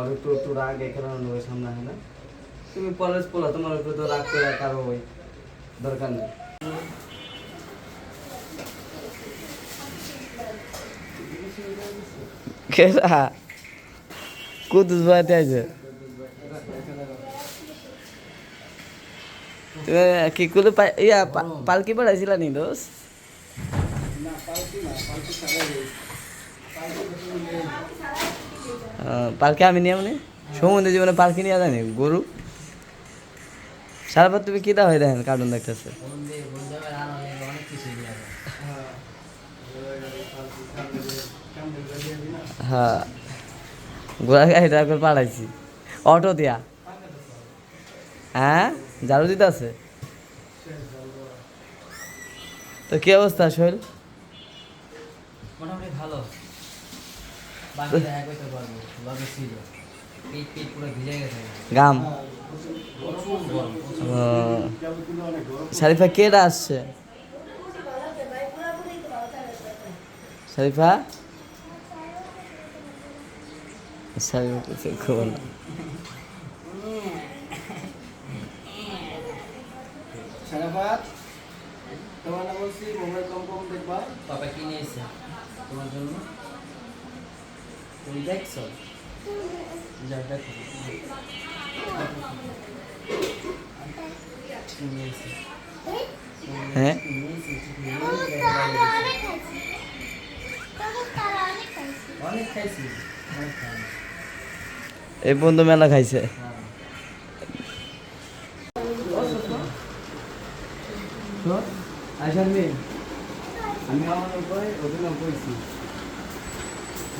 আর একটু একটু রাগ এখানে লোকের সামনে হয় না। তুমি কলেজ পোলা, তোমার উপরে তো রাগ করে কারও ওই দরকার নেই। কেরা কুদুস বাড়িতে আছে কি কুলে ইয়া পালকি পড়াইছিলা নি দোষ পালকি আমি নিয়ে মানে? সমুদ্র জীবনে পালকি নিয়ে জানি গরু? সারাবার তুমি কি দাও হয়ে দেখেন কার্টুন দেখতেছে? হ্যাঁ। ঘোড়া গাড়িটা একবার পাঠাইছি অটো দিয়া। হ্যাঁ? ঝাড়ু দিতে আছে? তো কি অবস্থা শৈল? মোটামুটি ভালো। গাম। প্রচুর ও, শরীফা কেটা আসছে? শরীফা শরীফা খবর না। সারাফাত তোমার না বলছি মোবাইল কম কম দেখবা। পাপা কি নিয়েছে তোমার জন্য? তুমি দেখছ? যাও দেখো। হ্যাঁ? এই বন্ধু মেলা খাইছে। মেয়ে। আমি আমার অভিনয় করছি।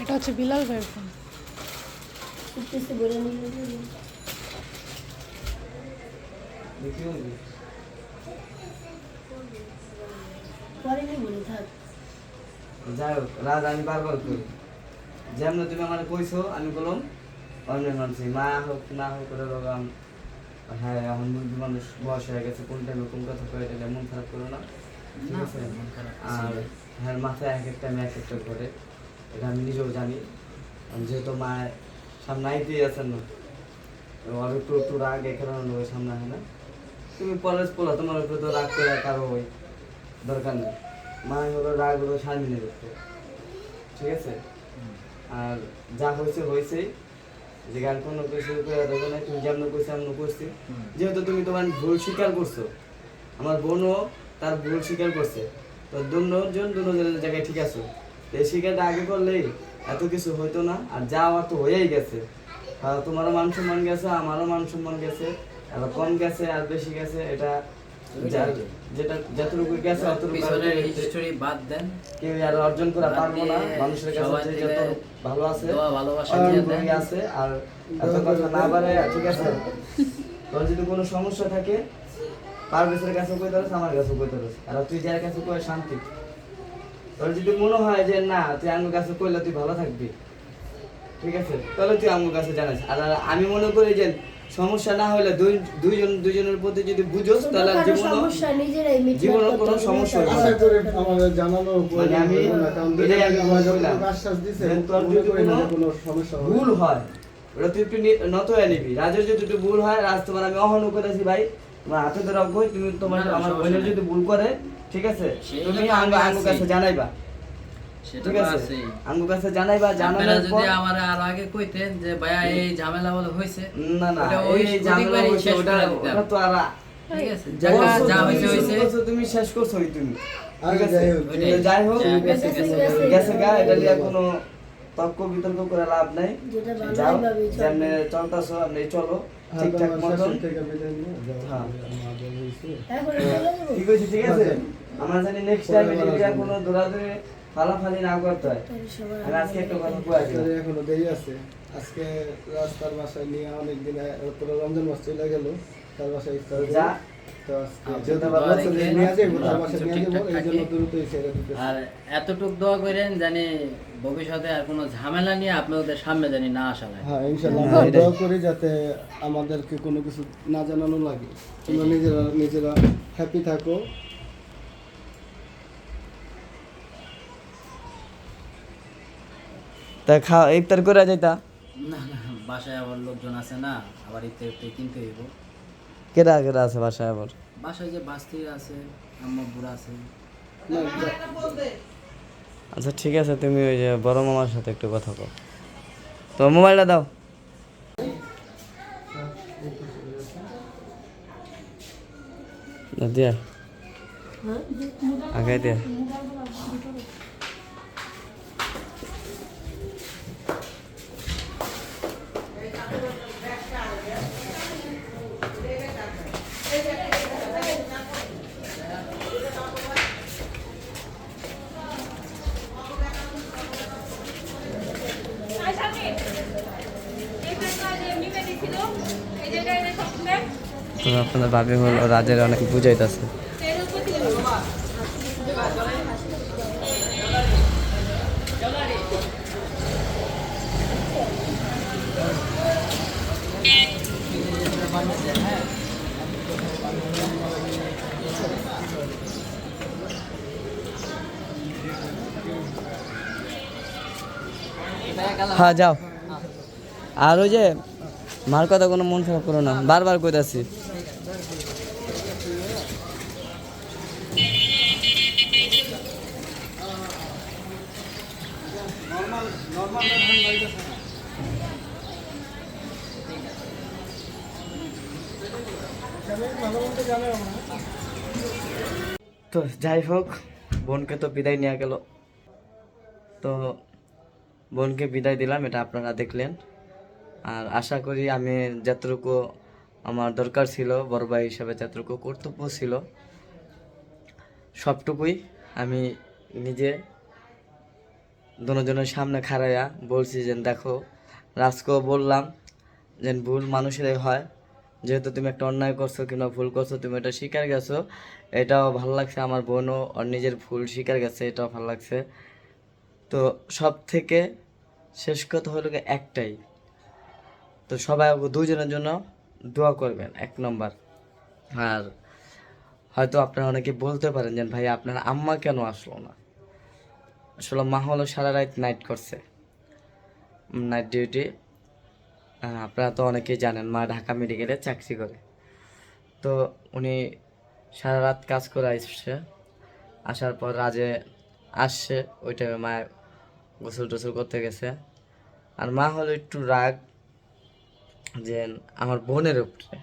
এটা হচ্ছে বিলাল ভাইয়ের ফোন যাই হোক রাজ, আমি বারবার করি। যেমন তুমি আমার কইছো, আমি বললাম অন্য মানুষ মা হোক, না হোক রকম হ্যাঁ এখন মুরগি মানুষ বয়স হয়ে গেছে কোন টাইমে কোন কথা কয়ে এটা মন খারাপ করো না। ঠিক আছে? আর হ্যাঁ মাথায় এক একটা এক একটা করে এটা আমি নিজেও জানি। যেহেতু মা সামনে আইতেই আছেন না আর একটু একটু রাগ এখানে সামনে হয় না। তুমি কলেজ পোলা তোমার উপরে তো রাগ করে কারও ওই দরকার নেই। মা হলো রাগ হলো করতে ঠিক আছে? আর যা হয়েছে হয়েছেই। যে গান কোনো কিছু করে দেবো না তুমি যেমন করছ এমন করছি। যেহেতু তুমি তোমার ভুল স্বীকার করছ আমার বোনও তার ভুল স্বীকার করছে। তো দুজন দুজনের জায়গায় ঠিক আছে। এই স্বীকারটা আগে করলেই এত কিছু হইতো না আর যা আমার তো হয়েই গেছে। তোমারও মান সম্মান গেছে আমারও মান সম্মান গেছে আর কম গেছে আর বেশি গেছে এটা যেটা যতটুকু গেছে পিছনের কেউ- বাদ দেন। কেউ আর অর্জন করা পারব না। মানুষের কাছে সবাই যে মিলে যত ভালো আছে ভালোবাসা দিয়ে আছে। আর এত কথা না পারে ঠিক আছে। তোর যদি কোনো সমস্যা থাকে পারভেজের কাছে কই আমার কাছে কই ধরস আর তুই যার কাছে কই শান্তি। তোর যদি মনে হয় যে না তুই আমার কাছে কইলে তুই ভালো থাকবি। ঠিক আছে? তাহলে তুই আমার কাছে জানাস। আর আমি মনে করি যে সমস্যা না হলে দুই দুইজন দুইজনের প্রতি যদি বুঝোস তাহলে জীবন সমস্যা নিজেরাই মিটমাট জীবনের কোনো সমস্যা মেটাতে হবে আশা না। করে আমাদের জানানো মানে আমি এটাই আমি বললাম। আশ্বাস দিছে কোনো কোনো সমস্যা ভুল হয় ওটা তুই একটু নি- নত হয়ে নিবি। রাজের যদি একটু ভুল হয় রাজ তোমার আমি অহনও করেছি ভাই। তোমার হাতে ধরে রাখব তুমি তোমার আমার বোনের যদি ভুল করে ঠিক আছে? তুমি আঙ্গু আমি আঙ্গু কাছে জানাইবা। ঠিক আছে? আছেই। কাছে জানাইবা আপনারা জানানোর যদি পর আর আগে কইতেন যে ভাইয়া এই ঝামেলা বলে হয়েছে না না ওই ঝামেলা প্রতিবারই শেষ ওটা ওটা তো আর ঠিক আছে যা যা করছ, যা তুমি শেষ করছোই তুমি। আর যাই হোক, যাই গেছে গা এটা নিয়ে কোনো তর্ক বিতর্ক করে লাভ নাই। যাও চলবে। আপনি চলো। ঠিকঠাক মতন। হ্যাঁ। ঠিক আছে ঠিক আছে। আমরা জানি নেক্সট টাইম এটা কোনো দৌড়াদৌড়ি ফালাফালি না করতে হয়। আর আজকে একটা কথা দিলাম। এখনও দেরি আছে। আজকে রাস্তার বাসায় নিয়ে অনেক দিন তোর রমজান মাস চলে গেল তার বাসায় ইফতার তো যা আর এতটুক দোয়া করেন জানি ভবিষ্যতে আর কোনো ঝামেলা নিয়ে আপনাদের সামনে জানি না আসা লাগে। হ্যাঁ ইনশাল্লাহ। হ্যাঁ। দোয়া করি যাতে আমাদেরকে কোনো কিছু না জানানো লাগে। তোমরা নিজেরা নিজেরা হ্যাপি থাকো। তা খাওয়া ইফতার করে যাইতা। না না বাসায় আবার লোকজন আছে না আবার ইতে ইতে কিনতে হইব। কেরা কেরা আছে বাসায় আবার? বাসায় যে বাস্তি আছে আম্মা বুড়া আছে। আচ্ছা ঠিক আছে তুমি ওই যে বড় মামার সাথে একটু কথা কও। তো মোবাইলটা দাও। দিয়া। আগে দিয়া। তো আপনাদের ভাবি হলো, রাজের অনেক বুঝাইতেছে। হ্যাঁ যাও। আর ওই যে, মার কথা কোনো মন খারাপ করো না, বারবার কইতাছি। তো যাই হোক, বোনকে তো বিদায় নেওয়া গেল। তো বোনকে বিদায় দিলাম, এটা আপনারা দেখলেন। আর আশা করি আমি যতটুকু আমার দরকার ছিল, বড় ভাই হিসাবে যতটুকু কর্তব্য ছিল, সবটুকুই আমি নিজে দুজনের সামনে খাড়াইয়া বলছি যে, দেখো, রাজকেও বললাম যে, ভুল মানুষেরাই হয়। যেহেতু তুমি একটা অন্যায় করছ কিংবা ভুল করছ, তুমি এটা স্বীকার গেছো, এটাও ভালো লাগছে আমার বোনও ওর নিজের ভুল স্বীকার গেছে, এটাও ভালো লাগছে। তো সব থেকে শেষ কথা হলো একটাই। তো সবাই দুজনের জন্য দোয়া করবেন, এক নম্বর। আর হয়তো আপনারা অনেকে বলতে পারেন যে, ভাই, আপনার আম্মা কেন আসলো না? আসলে মা হলো সারা রাত নাইট করছে। নাইট ডিউটি আপনারা তো অনেকেই জানেন, মা ঢাকা মেডিকেলে চাকরি করে। তো উনি সারা রাত কাজ করে আসছে। আসার পর রাজে আসছে, ওই টাইমে মা গোসল টোসল করতে গেছে। আর মা হলো একটু রাগ যে, আমার বোনের উপরে।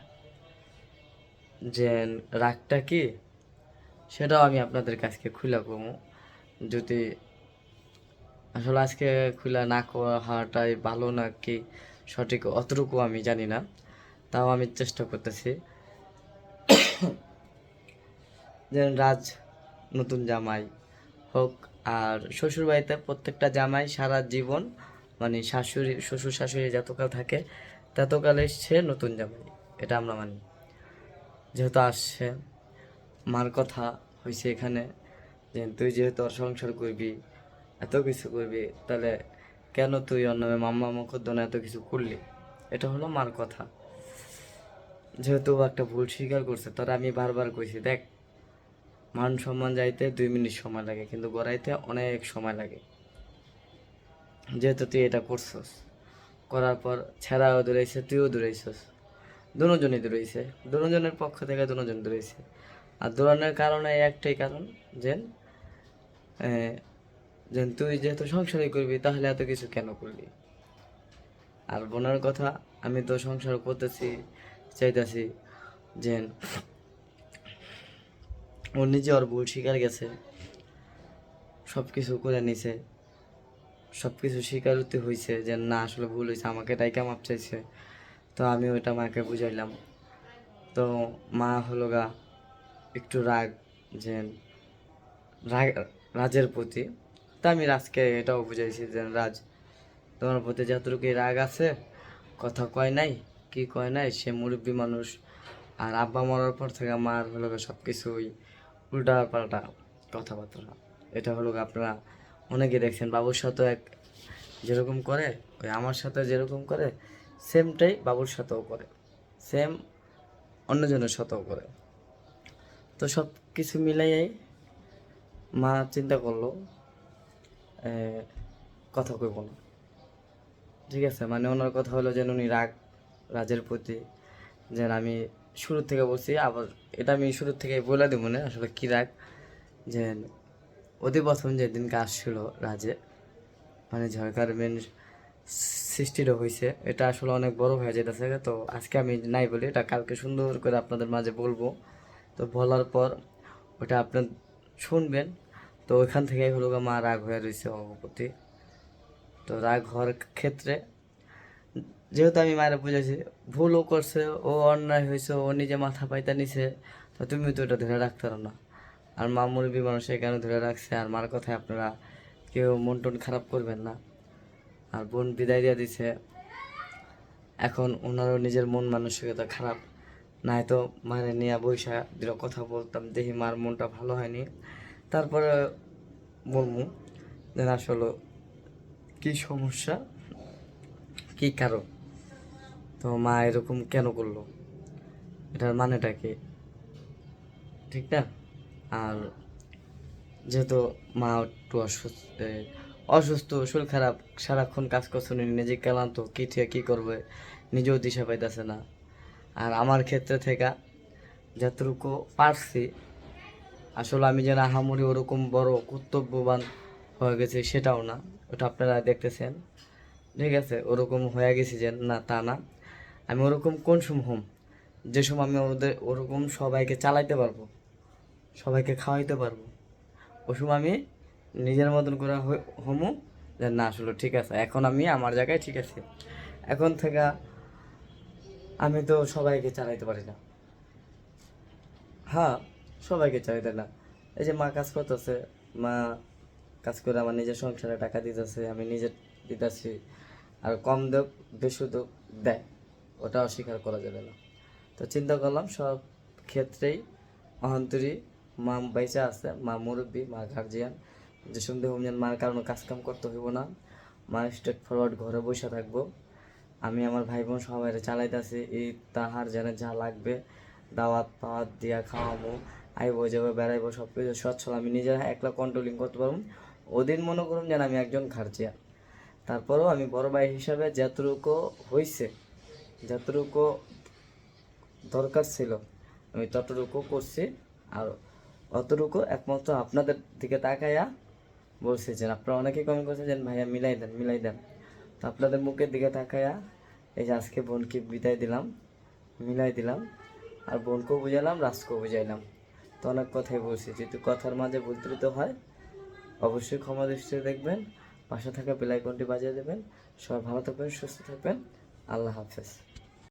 যে, রাগটা কি? সেটাও আমি আপনাদের কাছকে খুলে কমু যদি আসলে আজকে খুলে না করা হওয়াটাই ভালো না কি সঠিক অতটুকু আমি জানি না, তাও আমি চেষ্টা করতেছি। যে রাজ নতুন জামাই হোক, আর শ্বশুর বাড়িতে প্রত্যেকটা জামাই সারা জীবন মানে শাশুড়ি, শ্বশুর শাশুড়ি যতকাল থাকে ততকাল এসছে নতুন জামাই, এটা আমরা মানি। যেহেতু আসছে, মার কথা হয়েছে এখানে, যে তুই যেহেতু সংসার করবি, এত কিছু করবি, তাহলে কেন তুই অন্য মাম্মা মকদ্দনা এত কিছু করলি? এটা হলো মার কথা। যেহেতু একটা ভুল স্বীকার করছে, তার আমি বারবার কইছি, দেখ, মান সম্মান যাইতে দুই মিনিট সময় লাগে, কিন্তু গড়াইতে অনেক সময় লাগে। যেহেতু তুই এটা করছস, করার পর ছেঁড়াও দৌড়াইছে, তুইও দৌড়াইছস। দুজনই দৌড়াইছে, দুজনের পক্ষ থেকে দুজন দৌড়াইছে। আর দৌড়ানোর কারণে একটাই কারণ, যে যে তুই যেহেতু সংসারই করবি, তাহলে এত কিছু কেন করলি? আর বোনার কথা, আমি তো সংসার করতেছি, চাইতেছি যে ও নিজে ওর ভুল শিকার গেছে সব কিছু করে নিছে সব কিছু স্বীকারোক্তি হয়েছে যে না, আসলে ভুল হয়েছে আমাকে ডাইকা মাপ চাইছে? তো আমি ওইটা মাকে বুঝাইলাম। তো মা হলো গা একটু রাগ যে রাগ, রাজের প্রতি তা আমি রাজকে এটাও বুঝাইছি যে, রাজ, তোমার প্রতি যতটুকু রাগ আছে, কথা কয় নাই, কি কয় নাই, সে মুরব্বী মানুষ। আর আব্বা মরার পর থেকে মার হলো সব কিছুই উল্টা পাল্টা কথাবার্তা। এটা হলো আপনারা অনেকে দেখছেন, বাবুর সাথে এক যেরকম করে, ওই আমার সাথে যেরকম করে, সেমটাই বাবুর সাথেও করে। সেম অন্যজনের সাথেও করে। তো সব কিছু মিলাইয়াই মা চিন্তা করল কথা কইব না। ঠিক আছে? মানে ওনার কথা হলো যেন উনি রাগ রাজের প্রতি যেন আমি শুরু থেকে বলছি, আবার এটা আমি শুরু থেকে বলে দেবো না, আসলে কী রাগ? যে অধিবথন যেদিনকে আসছিল রাজে মানে ঝরকার মেন সৃষ্টিটা হয়েছে এটা আসলে অনেক বড় হয়ে যেতেছে তো আজকে আমি নাই বলি এটা কালকে সুন্দর করে আপনাদের মাঝে বলব। তো বলার পর ওটা আপনার শুনবেন তো ওইখান থেকেই হলো মা রাগ হয়ে রয়েছে প্রতি। তো রাগ হওয়ার ক্ষেত্রে যেহেতু আমি মায়ের বুঝেছি ভুলও করছে, ও অন্যায় হয়েছে, ও নিজে মাথা পাইতা নিছে, তো তুমি তো এটা ধরে রাখতে পারো না। আর মা মুরবি মানুষ কেন ধরে রাখছে, আর মার কথায় আপনারা কেউ মন টন খারাপ করবেন না। আর বোন বিদায় দিয়ে দিছে, এখন ওনারও নিজের মন মানসিকতা খারাপ। নাই তো মানে নিয়ে বৈশা দিল কথা বলতাম, দেখি মার মনটা ভালো হয়নি। তারপরে বলব যে আসলে কি সমস্যা, কি কারণ? তো মা এরকম কেন করল? এটার মানেটা কি? ঠিক না? আর যেহেতু মা একটু অসুস্থ অসুস্থ, শরীর খারাপ, সারাক্ষণ কাজ করছে নিজে ক্লান্ত, কী থেকে কী করবে? নিজেও দিশা পাইতেছে না। আর আমার ক্ষেত্রে থেকে যতটুকু পারছি আসলে আমি যেন আহামরি ওরকম বড় কর্তব্যবান হয়ে গেছি সেটাও না, ওটা আপনারা দেখতেছেন। ঠিক আছে, ওরকম হয়ে গেছি যে না, তা না। আমি ওরকম কোন হম? যে সময় আমি ওদের ওরকম সবাইকে চালাইতে পারব, সবাইকে খাওয়াইতে পারব ওই আমি নিজের মতন করে হমু, যে না, আসলে ঠিক আছে, এখন আমি আমার জায়গায় ঠিক আছে। এখন থেকে আমি তো সবাইকে চালাইতে পারি না। হ্যাঁ সবাইকে চালাইতে না? এই যে মা কাজ করতেছে, মা কাজ করে আমার নিজের সংসারে টাকা দিতেছে, আমি নিজে দিতেছি। আর কম দেব বেশি দেব দেয়, ওটা অস্বীকার করা যাবে না। তো চিন্তা করলাম, সব ক্ষেত্রেই অহন্তরী, মা বাইচা আছে, মা মুরব্বী, মা গার্জিয়ান যে সন্দেহ যেন মার কারণে কাজকাম করতে হইব না। মা স্ট্রেট ফরওয়ার্ড ঘরে বসে থাকব। আমি আমার ভাই বোন সবাই চালাইতেছি, এই তাহার যেন যা লাগবে, দাওয়াত পাওয়াত দিয়া খাওয়াবো আইবো যাব বেড়াইবো সব কিছু সচ্ছল আমি নিজের একলা কন্ট্রোলিং করতে পারব ওদিন মনে করুন যেন আমি একজন খার্জিয়া। তারপরেও আমি বড় ভাই হিসাবে যতটুকু হয়েছে যতটুকু দরকার ছিল, আমি ততটুকু করছি। আর অতটুকু একমাত্র আপনাদের দিকে তাকাইয়া বলছি যে, আপনারা অনেকেই কমেন্ট করছেন যে, ভাইয়া মিলাই দেন মিলাই দেন। তো আপনাদের মুখের দিকে তাকাইয়া এই যে আজকে বোনকে বিদায় দিলাম, মিলাই দিলাম। আর বোনকেও বুঝালাম রাজকেও বুঝাইলাম। তো অনেক কথাই বলছি। যেহেতু কথার মাঝে ভুল হয়, অবশ্যই ক্ষমা দৃষ্টিতে দেখবেন, পাশে থাকা বেলাইকনটি বাজিয়ে দেবেন। সবাই ভালো থাকবেন, সুস্থ থাকবেন। আল্লাহ হাফেজ।